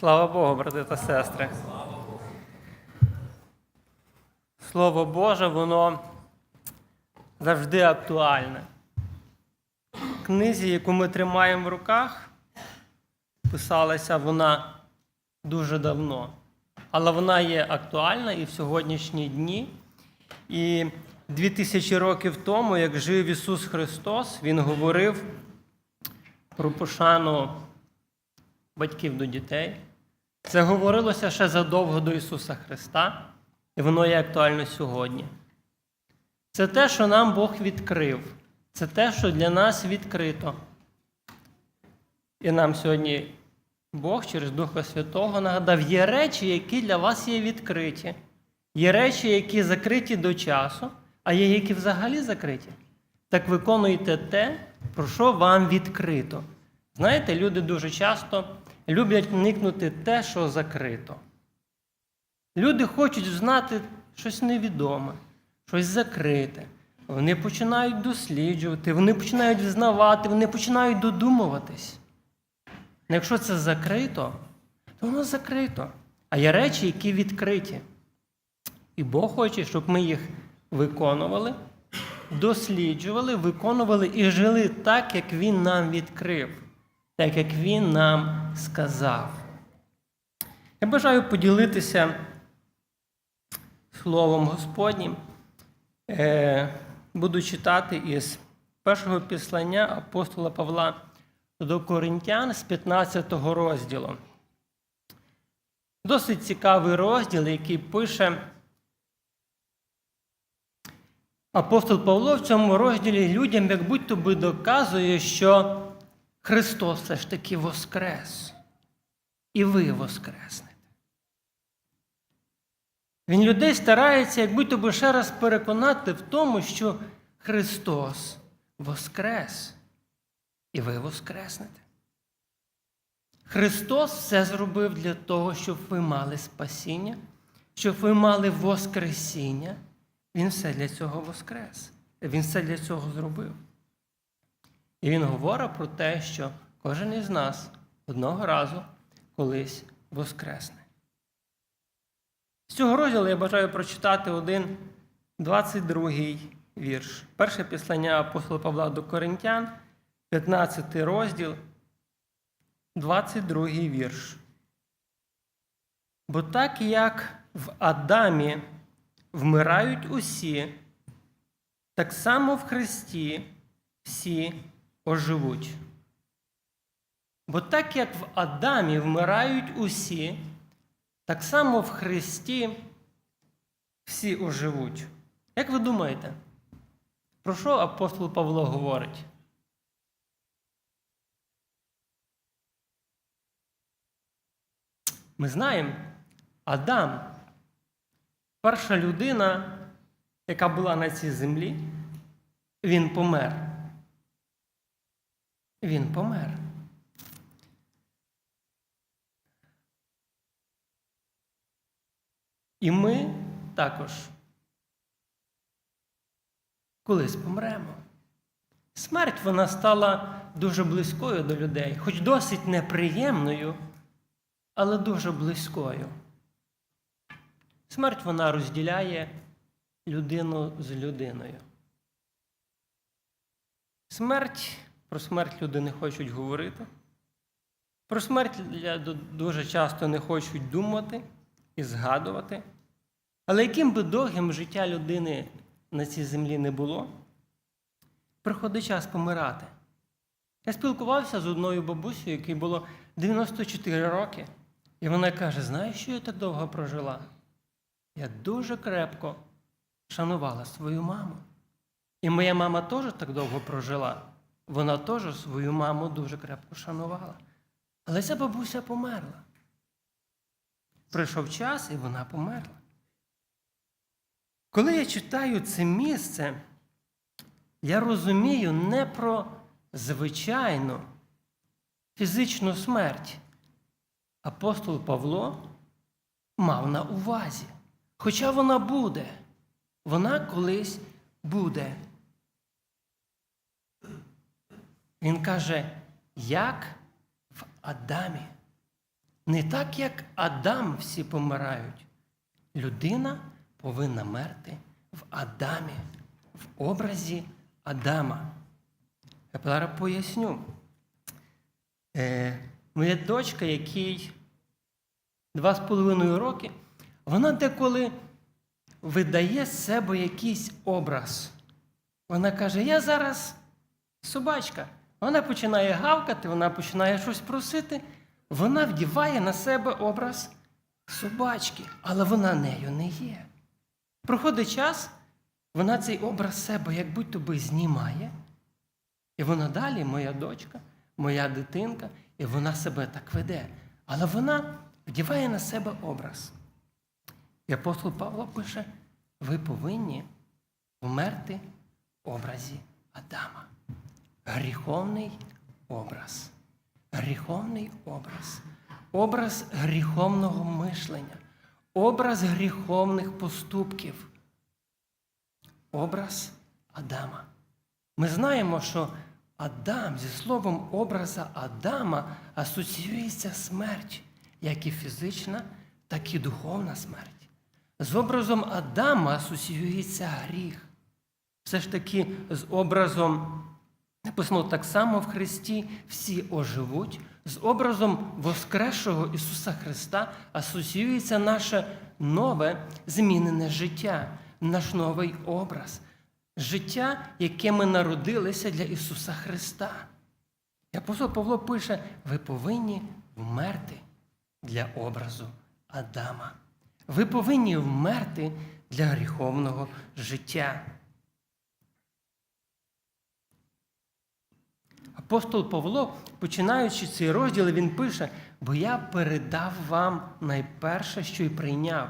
Слава Богу, брати та сестри. Слово Боже, воно завжди актуальне. Книзі, яку ми тримаємо в руках, писалася вона дуже давно. Але вона є актуальна і в сьогоднішні дні. І 2000 років тому, як жив Ісус Христос, Він говорив про пошану батьків до дітей. Це говорилося ще задовго до Ісуса Христа, і воно є актуально сьогодні. Це те, що нам Бог відкрив. Це те, що для нас відкрито. І нам сьогодні Бог через Духа Святого нагадав, є речі, які для вас є відкриті. Є речі, які закриті до часу, а є які взагалі закриті. Так виконуйте те, про що вам відкрито. Знаєте, люди дуже часто люблять вникнути те, що закрито. Люди хочуть знати щось невідоме, щось закрите. Вони починають досліджувати, вони починають взнавати, вони починають додумуватись. Якщо це закрито, то воно закрито. А є речі, які відкриті. І Бог хоче, щоб ми їх виконували, досліджували, виконували і жили так, як Він нам відкрив, так як Він нам сказав. Я бажаю поділитися Словом Господнім. Е, Буду читати із першого післання апостола Павла до Коринтян з 15 розділу. Досить цікавий розділ, який пише апостол Павло в цьому розділі людям, як будь-то би доказує, що Христос все ж таки воскрес. І ви воскреснете. Він людей старається, як будь-то би ще раз переконати в тому, що Христос воскрес. І ви воскреснете. Христос все зробив для того, щоб ви мали спасіння, щоб ви мали Воскресіння. Він все для цього воскрес. Він все для цього зробив. І він говорить про те, що кожен із нас одного разу колись воскресне. З цього розділу я бажаю прочитати один 22 вірш. Перше післання апостола Павла до Коринтян, 15 розділ, 22 вірш. Бо так як в Адамі вмирають усі, так само в Христі всі оживуть. Бо так як в Адамі вмирають усі, так само в Христі всі оживуть. Як ви думаєте, про що апостол Павло говорить? Ми знаємо, Адам, перша людина, яка була на цій землі, він помер. Він помер. І ми також колись помремо. Смерть вона стала дуже близькою до людей, хоч досить неприємною, але дуже близькою. Смерть вона розділяє людину з людиною. Смерть, про смерть люди не хочуть говорити. Про смерть дуже часто не хочуть думати і згадувати. Але яким би довгим життя людини на цій землі не було, приходить час помирати. Я спілкувався з одною бабусею, якій було 94 роки, і вона каже: знаєш, що я так довго прожила? Я дуже крепко шанувала свою маму. І моя мама теж так довго прожила. Вона теж свою маму дуже крепко шанувала. Але ця бабуся померла. Прийшов час, і вона померла. Коли я читаю це місце, я розумію не про звичайну фізичну смерть. Апостол Павло мав на увазі. Хоча вона буде, вона колись буде. Він каже, як в Адамі. Не так, як Адам всі помирають. Людина повинна мерти в Адамі, в образі Адама. Я зараз поясню. Е, моя дочка, якій два з половиною роки, вона деколи видає з себе якийсь образ. Вона каже: Я зараз собачка. Вона починає гавкати, вона починає щось просити. Вона вдіває на себе образ собачки, але вона нею не є. Проходить час, вона цей образ себе як будь-то би знімає. І вона далі, моя дочка, моя дитинка, і вона себе так веде. Але вона вдіває на себе образ. І апостол Павло пише: ви повинні вмерти в образі Адама. Гріховний образ. Гріховний образ. Образ гріховного мишлення. Образ гріховних поступків. Образ Адама. Ми знаємо, що Адам зі словом образа Адама асоціюється смерть, як і фізична, так і духовна смерть. З образом Адама асоціюється гріх. Все ж таки, з образом, написано так само в Христі, всі оживуть. З образом Воскресшого Ісуса Христа асоціюється наше нове змінене життя, наш новий образ. Життя, яке ми народилися для Ісуса Христа. І апостол Павло пише: ви повинні вмерти для образу Адама. Ви повинні вмерти для гріховного життя. Апостол Павло, починаючи цей розділ, він пише: бо я передав вам найперше, що й прийняв,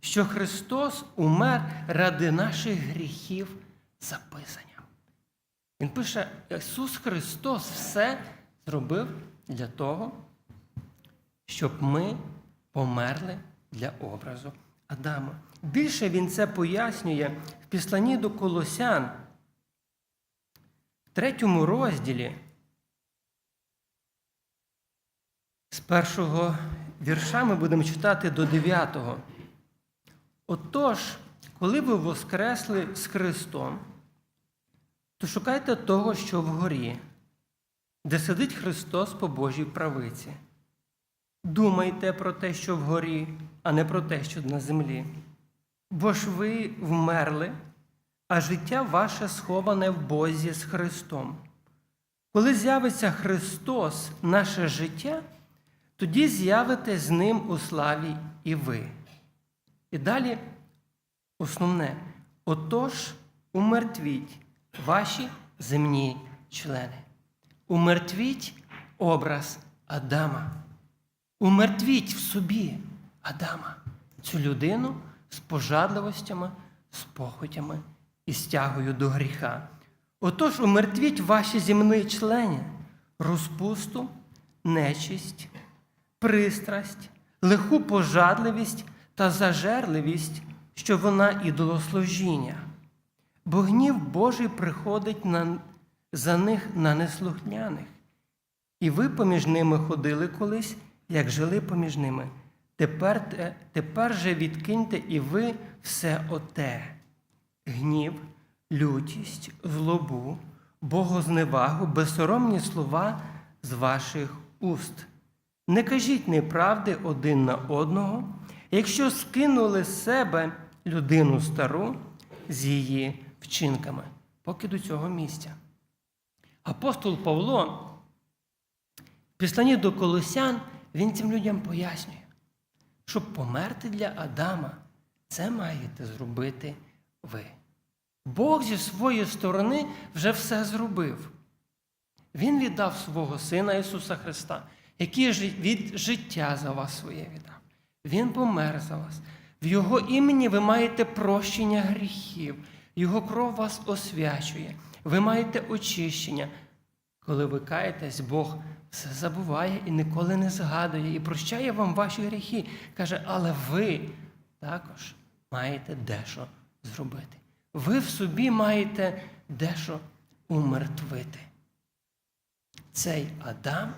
що Христос умер ради наших гріхів записання. Він пише: Ісус Христос все зробив для того, щоб ми померли для образу Адама. Більше він це пояснює в післанні до Колосян, третьому розділі, з першого вірша ми будемо читати до дев'ятого. Отож, коли ви воскресли з Христом, то шукайте того, що вгорі, де сидить Христос по Божій правиці. Думайте про те, що вгорі, а не про те, що на землі. Бо ж ви вмерли, а життя ваше сховане в Бозі з Христом. Коли з'явиться Христос, наше життя, тоді з'явите з Ним у славі і ви. І далі основне, отож, умертвіть ваші земні члени. Умертвіть образ Адама. Умертвіть в собі Адама, цю людину з пожадливостями, з похотями і стягою до гріха. Отож, умертвіть ваші земні члени, розпусту, нечисть, пристрасть, лиху пожадливість та зажерливість, що вона ідолослужіння. Бо гнів Божий приходить на, за них на неслухняних. І ви поміж ними ходили колись, як жили поміж ними. Тепер, тепер же відкиньте і ви все оте: гнів, лютість, злобу, богозневагу, безсоромні слова з ваших уст. Не кажіть неправди один на одного, якщо скинули з себе людину стару з її вчинками, поки до цього місця. Апостол Павло в післанні до Колосян він цим людям пояснює, щоб померти для Адама, це маєте зробити ви. Бог зі своєї сторони вже все зробив. Він віддав свого Сина Ісуса Христа, який від життя за вас своє віддав. Він помер за вас. В Його імені ви маєте прощення гріхів, Його кров вас освячує. Ви маєте очищення. Коли ви каєтесь, Бог все забуває і ніколи не згадує, і прощає вам ваші гріхи. Каже, але ви також маєте дещо зробити. Ви в собі маєте дещо умертвити. Цей Адам,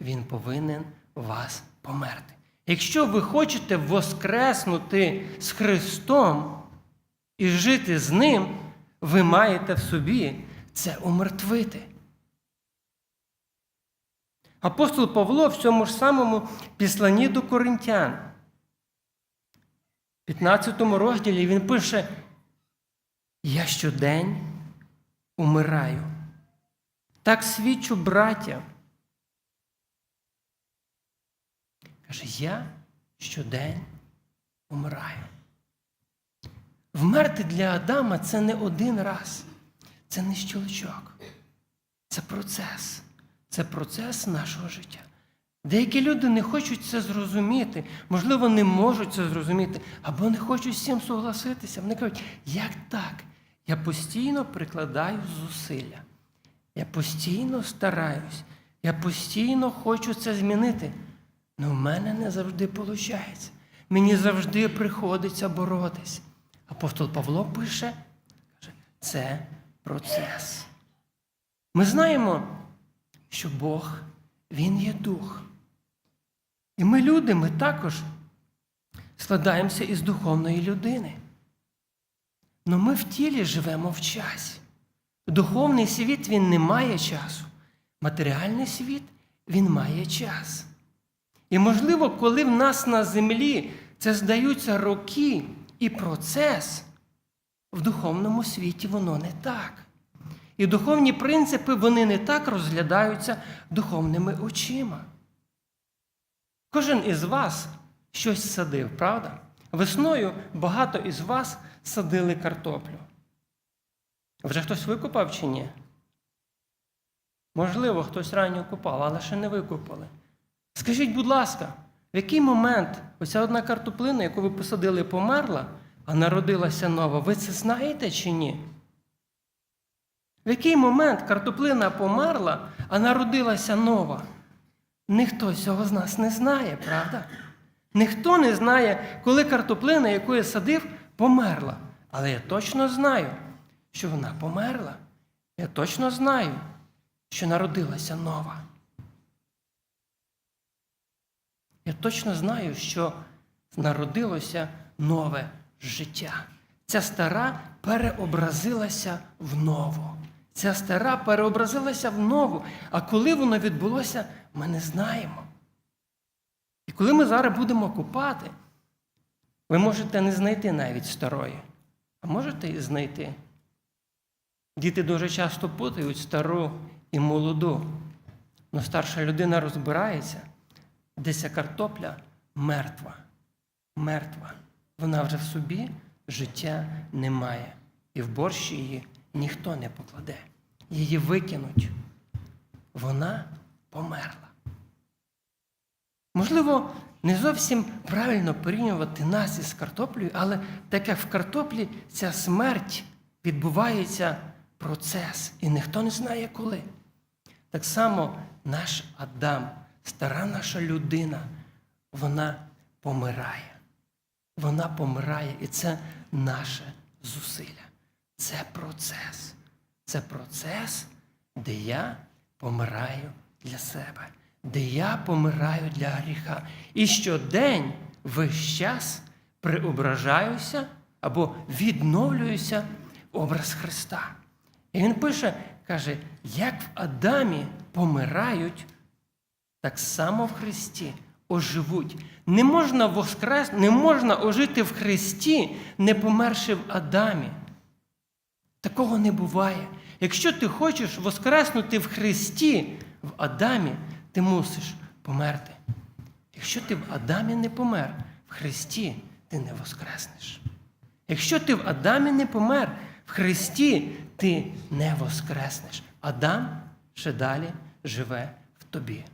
він повинен вас померти. Якщо ви хочете воскреснути з Христом і жити з Ним, ви маєте в собі це умертвити. Апостол Павло в цьому ж самому післанні до Коринтян, 15 розділі він пише: Я щодень умираю. Так свідчу браття. Каже, я щодень умираю. Вмерти для Адама це не один раз, це не щелчок. Це процес. Це процес нашого життя. Деякі люди не хочуть це зрозуміти, можливо, не можуть це зрозуміти, або не хочуть з цим согласитися. Вони кажуть, як так? Я постійно прикладаю зусилля. Я постійно стараюсь, я постійно хочу це змінити. Але в мене не завжди виходить. Мені завжди приходиться боротись. Апостол Павло пише, каже, це процес. Ми знаємо, що Бог, Він є дух. І ми, люди, ми також складаємося із духовної людини. Но ми в тілі живемо в часі. Духовний світ він не має часу. Матеріальний світ він має час. І, можливо, коли в нас на землі це здаються роки і процес, в духовному світі воно не так. І духовні принципи вони не так розглядаються духовними очима. Кожен із вас щось садив, правда? Весною багато із вас садили картоплю. Вже хтось викопав чи ні? Можливо, хтось ранньо купав, але ще не викопали. Скажіть, будь ласка, в який момент оця одна картоплина, яку ви посадили, померла, а народилася нова, ви це знаєте чи ні? В який момент картоплина померла, а народилася нова? Ніхто цього з нас не знає, правда? Ніхто не знає, коли картоплина, яку я садив, померла. Але я точно знаю, що вона померла. Я точно знаю, що народилася нова. Я точно знаю, що народилося нове життя. Ця стара переобразилася в нову. Ця стара переобразилася в нову. А коли воно відбулося, ми не знаємо. І коли ми зараз будемо купати, ви можете не знайти навіть старої, а можете і знайти. Діти дуже часто путають стару і молоду. Но старша людина розбирається, де ця картопля мертва. Мертва. Вона вже в собі життя не має. І в борщ її ніхто не покладе. Її викинуть. Вона померла. Можливо, не зовсім правильно порівнювати нас із картоплею, але так як в картоплі ця смерть відбувається процес, і ніхто не знає коли. Так само наш Адам, стара наша людина, вона помирає. Вона помирає, і це наше зусилля. Це процес. Це процес, де я помираю для себе, де я помираю для гріха. І щодень весь час преображаюся або відновлююся образ Христа. І він пише, каже, як в Адамі помирають, так само в Христі оживуть. Не можна воскрес, не можна ожити в Христі, не померши в Адамі. Такого не буває. Якщо ти хочеш воскреснути в Христі, в Адамі, ти мусиш померти. Якщо ти в Адамі не помер, в Христі ти не воскреснеш. Якщо ти в Адамі не помер, в Христі ти не воскреснеш. Адам ще далі живе в тобі.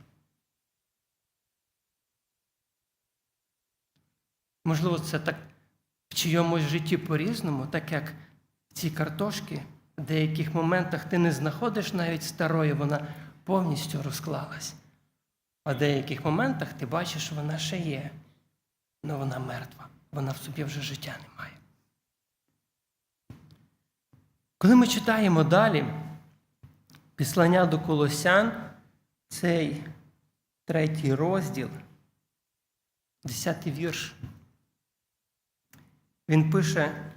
Можливо, це так в чийомусь житті по-різному, так як ці картошки в деяких моментах ти не знаходиш навіть старої, вона повністю розклалась. А в деяких моментах ти бачиш, вона ще є, але вона мертва, вона в собі вже життя не має. Коли ми читаємо далі післання до Колосян, цей третій розділ, десятий вірш. Він пише: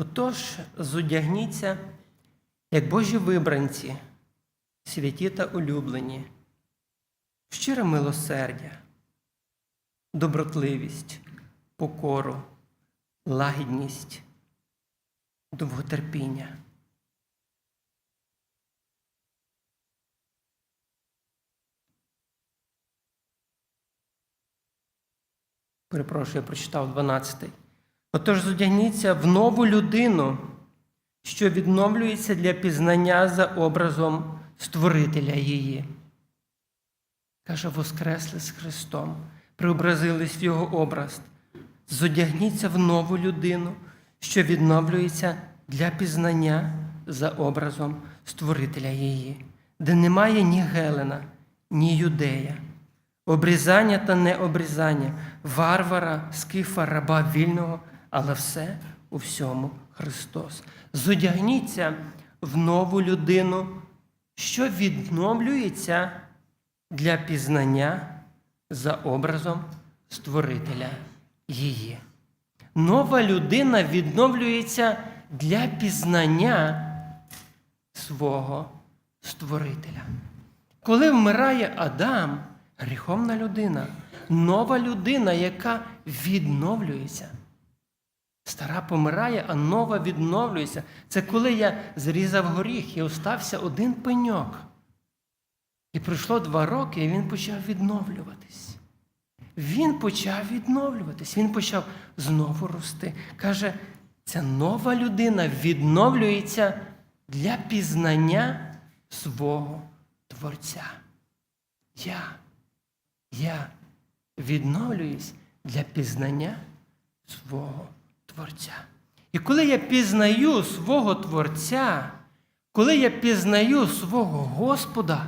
Отож, зодягніться, як Божі вибранці, святі та улюблені, щире милосердя, добротливість, покору, лагідність, довготерпіння. Перепрошую, я прочитав 12. Отож, зодягніться в нову людину, що відновлюється для пізнання за образом Створителя її. Каже, воскресли з Христом, преобразились в Його образ. Зодягніться в нову людину, що відновлюється для пізнання за образом Створителя її, де немає ні Гелена, ні юдея, обрізання та необрізання, варвара, скифа, раба вільного, але все у всьому Христос. Зодягніться в нову людину, що відновлюється для пізнання за образом Створителя її. Нова людина відновлюється для пізнання свого Створителя. Коли вмирає Адам, гріховна людина, нова людина, яка відновлюється. Стара помирає, а нова відновлюється. Це коли я зрізав горіх і остався один пеньок. І пройшло два роки, і він почав відновлюватись. Він почав відновлюватись, він почав знову рости. Каже, ця нова людина відновлюється для пізнання свого Творця. Я, я відновлююсь для пізнання свого Творця. І коли я пізнаю свого Творця, коли я пізнаю свого Господа,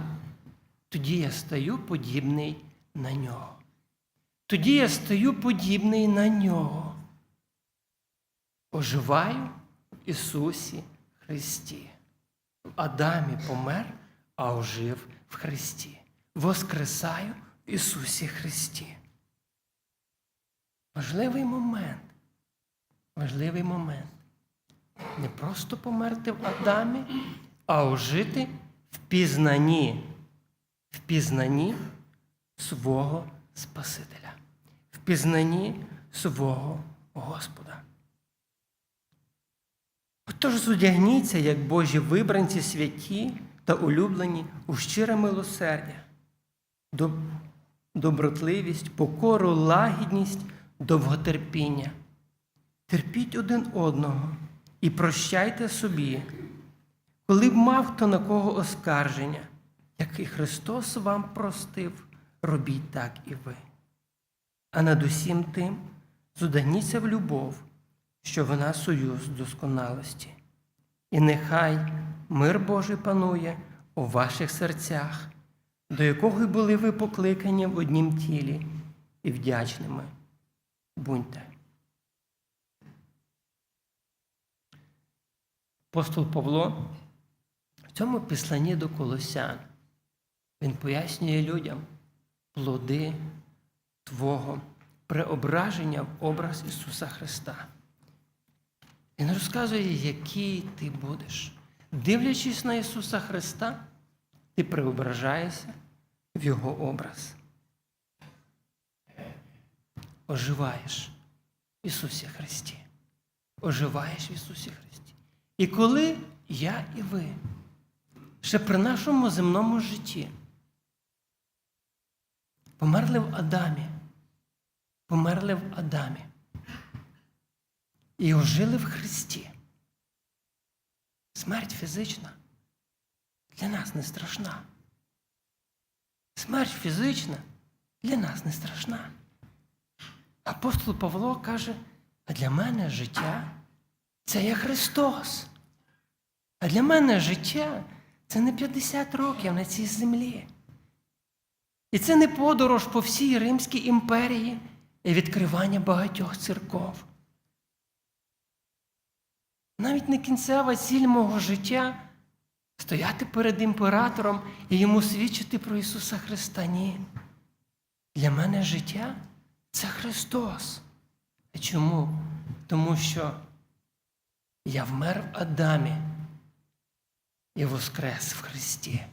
тоді я стаю подібний на нього. Тоді я стаю подібний на нього. Оживаю в Ісусі Христі. В Адамі помер, а ожив в Христі. Воскресаю в Ісусі Христі. Важливий момент. Важливий момент. Не просто померти в Адамі, а ожити в пізнанні, в пізнанні свого Спасителя, в пізнанні свого Господа. Отож зодягніться, як Божі вибранці святі та улюблені у щире милосердя, доб- добротливість, покору, лагідність, довготерпіння. Терпіть один одного і прощайте собі, коли б мав хто на кого оскарження, як і Христос вам простив, робіть так і ви. А над усім тим зудагніться в любов, що вона союз досконалості. І нехай мир Божий панує у ваших серцях, до якого й були ви покликані в однім тілі, і вдячними будьте. Апостол Павло в цьому післанні до Колосян він пояснює людям плоди Твого преображення в образ Ісуса Христа. Він розказує, який ти будеш. Дивлячись на Ісуса Христа, ти преображаєшся в Його образ. Оживаєш в Ісусі Христі. Оживаєш в Ісусі Христі. І коли я і ви ще при нашому земному житті померли в Адамі, померли в Адамі і ожили в Христі. Смерть фізична для нас не страшна. Смерть фізична для нас не страшна. Апостол Павло каже, а для мене життя це є Христос. А для мене життя це не 50 років на цій землі. І це не подорож по всій Римській імперії і відкривання багатьох церков. Навіть не кінцева ціль мого життя Стояти перед імператором і йому свідчити про Ісуса Христа. Ні. Для мене життя це Христос. Чому? Тому що я вмер в Адамі і воскрес в Христі.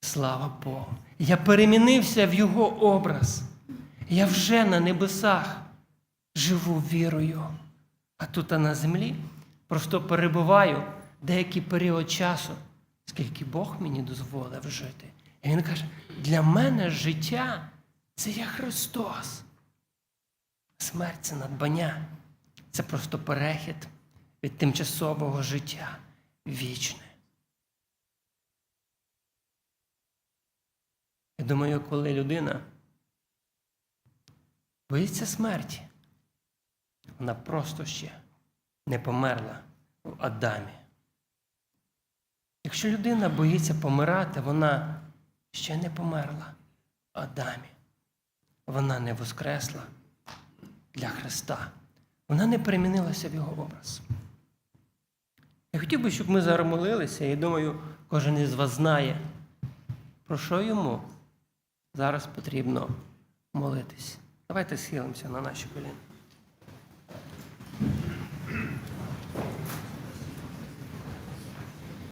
Слава Богу. Я перемінився в Його образ. Я вже на небесах живу вірою. А тут а на землі просто перебуваю деякий період часу, скільки Бог мені дозволив жити. І Він каже: для мене життя це є Христос. Смерть це надбання. Це просто перехід від тимчасового життя вічне. Я думаю, коли людина боїться смерті, вона просто ще не померла в Адамі. Якщо людина боїться помирати, вона ще не померла в Адамі. Вона не воскресла для Христа. Вона не перемінилася в його образ. Я хотів би, щоб ми зараз молилися, і думаю, кожен із вас знає, про що йому зараз потрібно молитись. Давайте схилимося на наші коліна.